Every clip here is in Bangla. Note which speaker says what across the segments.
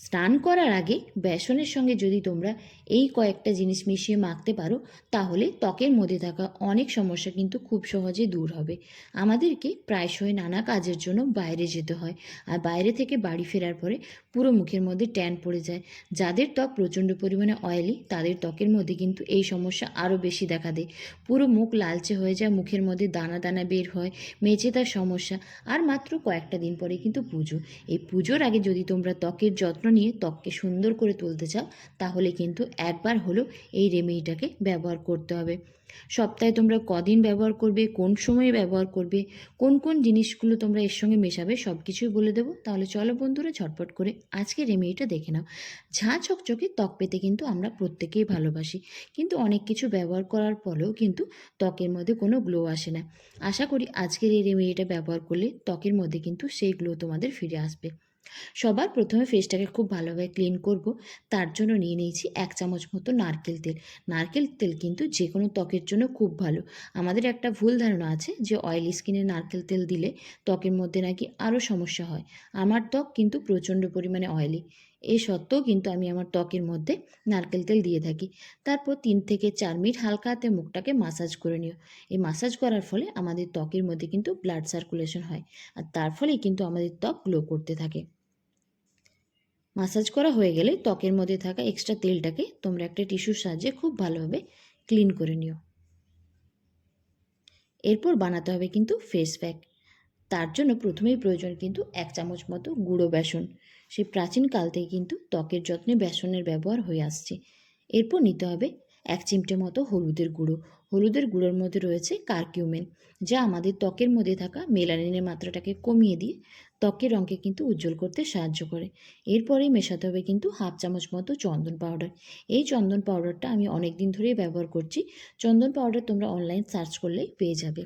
Speaker 1: স্নান করার আগে বেসনের সঙ্গে যদি তোমরা এই কয়েকটা জিনিস মিশিয়ে মাখতে পারো, তাহলে ত্বকের মধ্যে থাকা অনেক সমস্যা কিন্তু খুব সহজে দূর হবে। আমাদেরকে প্রায়শই নানা কাজের জন্য বাইরে যেতে হয় আর বাইরে থেকে বাড়ি ফেরার পরে পুরো মুখের মধ্যে ট্যান পড়ে যায়। যাদের ত্বক প্রচণ্ড পরিমাণে অয়েলি তাদের ত্বকের মধ্যে কিন্তু এই সমস্যা আরও বেশি দেখা দেয়। পুরো মুখ লালচে হয়ে যায়, মুখের মধ্যে দানা দানা বের হয় মেচে তার সমস্যা, আর মাত্র কয়েকটা দিন পরে কিন্তু পুজো। এই পুজোর আগে যদি তোমরা ত্বকের যত্ন নিয়ে ত্বককে সুন্দর করে তুলতে চাও, তাহলে কিন্তু একবার হলেও এই রেমেডিটাকে ব্যবহার করতে হবে। সপ্তাহে তোমরা কদিন ব্যবহার করবে, কোন সময়ে ব্যবহার করবে, কোন কোন জিনিসগুলো তোমরা এর সঙ্গে মেশাবে সব কিছুই বলে দেবো। তাহলে চলো বন্ধুরা, ঝটপট করে আজকে রেমেডিটা দেখে নাও। ঝাঁ চকচকে ত্বক পেতে কিন্তু আমরা প্রত্যেকেই ভালোবাসি, কিন্তু অনেক কিছু ব্যবহার করার পরেও কিন্তু ত্বকের মধ্যে কোনো গ্লো আসে না। আশা করি আজকের এই রেমেডিটা ব্যবহার করলে ত্বকের মধ্যে কিন্তু সেই গ্লো তোমাদের ফিরে আসবে। সবার প্রথমে ফেসটাকে খুব ভালোভাবে ক্লিন করব। তার জন্য নিয়ে নিয়েছি এক চামচ মতো নারকেল তেল। নারকেল তেল কিন্তু যে কোনো ত্বকের জন্য খুব ভালো। আমাদের একটা ভুল ধারণা আছে যে অয়েলি স্কিনে নারকেল তেল দিলে ত্বকের মধ্যে নাকি আরও সমস্যা হয়। আমার ত্বক কিন্তু প্রচণ্ড পরিমাণে অয়েলি এই সত্ত্বেও কিন্তু আমি আমার ত্বকের মধ্যে নারকেল তেল দিয়ে থাকি। তারপর তিন থেকে চার মিনিট হালকা হাতে মুখটাকে মাসাজ করে নিও। এই মাসাজ করার ফলে আমাদের ত্বকের মধ্যে কিন্তু ব্লাড সার্কুলেশন হয় আর তার ফলেই কিন্তু আমাদের ত্বক গ্লো করতে থাকে। মাসাজ করা হয়ে গেলে ত্বকের মধ্যে থাকা এক্সট্রা তেলটাকে তোমরা একটা টিস্যুর সাহায্যে খুব ভালোভাবে ক্লিন করে নিও। এরপর বানাতে হবে কিন্তু ফেস প্যাক তার জন্য প্রথমেই প্রয়োজন কিন্তু এক চামচ মতো গুঁড়ো বেসন। সেই প্রাচীনকাল থেকে কিন্তু ত্বকের যত্নে বেসনের ব্যবহার হয়ে আসছে। এরপর নিতে হবে এক চিমটে মতো হলুদের গুঁড়ো। হলুদের গুঁড়োর মধ্যে রয়েছে কার্কিউমেন, যা আমাদের ত্বকের মধ্যে থাকা মেলানিনের মাত্রাটাকে কমিয়ে দিয়ে ত্বকের রঙকে কিন্তু উজ্জ্বল করতে সাহায্য করে। এরপরেই মেশাতে হবে কিন্তু হাফ চামচ মতো চন্দন পাউডার। এই চন্দন পাউডারটা আমি অনেক দিন ধরেই ব্যবহার করছি। চন্দন পাউডার তোমরা অনলাইন সার্চ করলেই পেয়ে যাবে।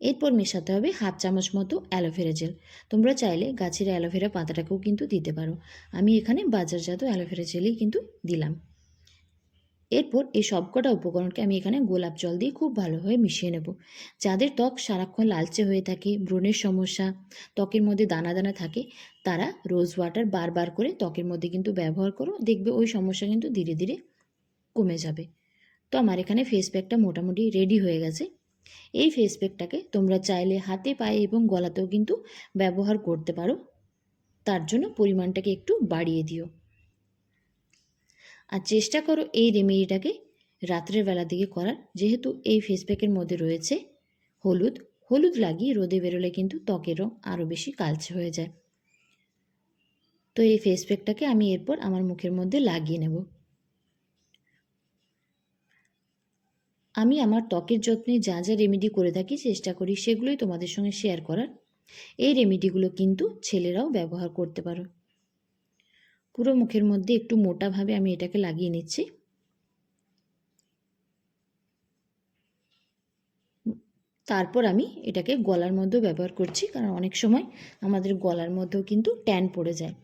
Speaker 1: এরপর মেশাতে হবে হাফ চামচ মতো অ্যালোভেরা জেল। তোমরা চাইলে গাছের অ্যালোভেরা পাতাটাকেও কিন্তু দিতে পারো। আমি এখানে বাজারজাত অ্যালোভেরা জেলই কিন্তু দিলাম। এরপর এই সবকটা উপকরণকে আমি এখানে গোলাপ জল দিয়ে খুব ভালোভাবে মিশিয়ে নেব। যাদের ত্বক সারাক্ষণ লালচে হয়ে থাকে ব্রণের সমস্যা, ত্বকের মধ্যে দানা দানা থাকে, তারা রোজ ওয়াটার বারবার করে ত্বকের মধ্যে কিন্তু ব্যবহার করো। দেখবে ওই সমস্যা কিন্তু ধীরে ধীরে কমে যাবে। তো আমার এখানে ফেস প্যাকটা মোটামুটি রেডি হয়ে গেছে। এই ফেস প্যাকটাকে তোমরা চাইলে হাতে, পায়ে এবং গলাতেও কিন্তু ব্যবহার করতে পারো। তার জন্য পরিমাণটাকে একটু বাড়িয়ে দিও। আর চেষ্টা করো এই রেমেডিটাকে রাত্রের বেলা দিকে করার। যেহেতু এই ফেস প্যাকের মধ্যে রয়েছে হলুদ হলুদ লাগিয়ে রোদে বেরোলে কিন্তু ত্বকের রং আরও বেশি কালচে হয়ে যায়। তো এই ফেস প্যাকটাকে আমি এরপর আমার মুখের মধ্যে লাগিয়ে নেব। আমি আমার ত্বকের যত্নে যা যা রেমেডি করে থাকি চেষ্টা করি সেগুলোই তোমাদের সঙ্গে শেয়ার করার। এই রেমেডিগুলো কিন্তু ছেলেরাও ব্যবহার করতে পারো। পুরো মুখের মধ্যে একটু মোটাভাবে আমি এটাকে লাগিয়ে নিচ্ছি। তারপর আমি এটাকে গলার মধ্যেও ব্যবহার করছি, কারণ অনেক সময় আমাদের গলার মধ্যেও কিন্তু ট্যান পড়ে যায়।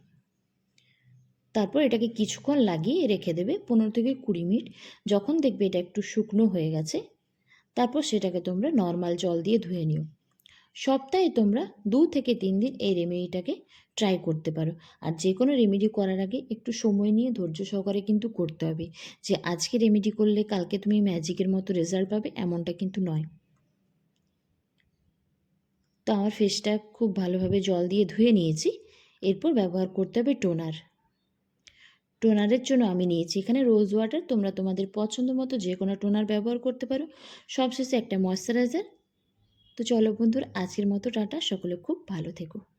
Speaker 1: তারপর এটাকে কিছুক্ষণ লাগিয়ে রেখে দেবে পনেরো থেকে কুড়ি মিনিট। যখন দেখবে এটা একটু শুকনো হয়ে গেছে, তারপর সেটাকে তোমরা নর্মাল জল দিয়ে ধুয়ে নিও। সপ্তাহে তোমরা দু থেকে তিন দিন এই রেমেডিটাকে ট্রাই করতে পারো। আর যে কোনো রেমেডি করার আগে একটু সময় নিয়ে ধৈর্য সহকারে কিন্তু করতে হবে যে আজকে রেমেডি করলে কালকে তুমি ম্যাজিকের মতো রেজাল্ট পাবে এমনটা কিন্তু নয়। তো আমার ফেসটা খুব ভালোভাবে জল দিয়ে ধুয়ে নিয়েছি। এরপর ব্যবহার করতে হবে টোনার টোনারের জন্য আমি নিয়েছি। এখানে রোজ ওয়াটার তোমরা তোমাদের পছন্দ মতো যে কোনো টোনার ব্যবহার করতে পারো। সবশেষে একটা ময়শ্চারাইজার। তো চলো বন্ধুরা, আজকের মতো টাটা। সকলে খুব ভালো থেকো।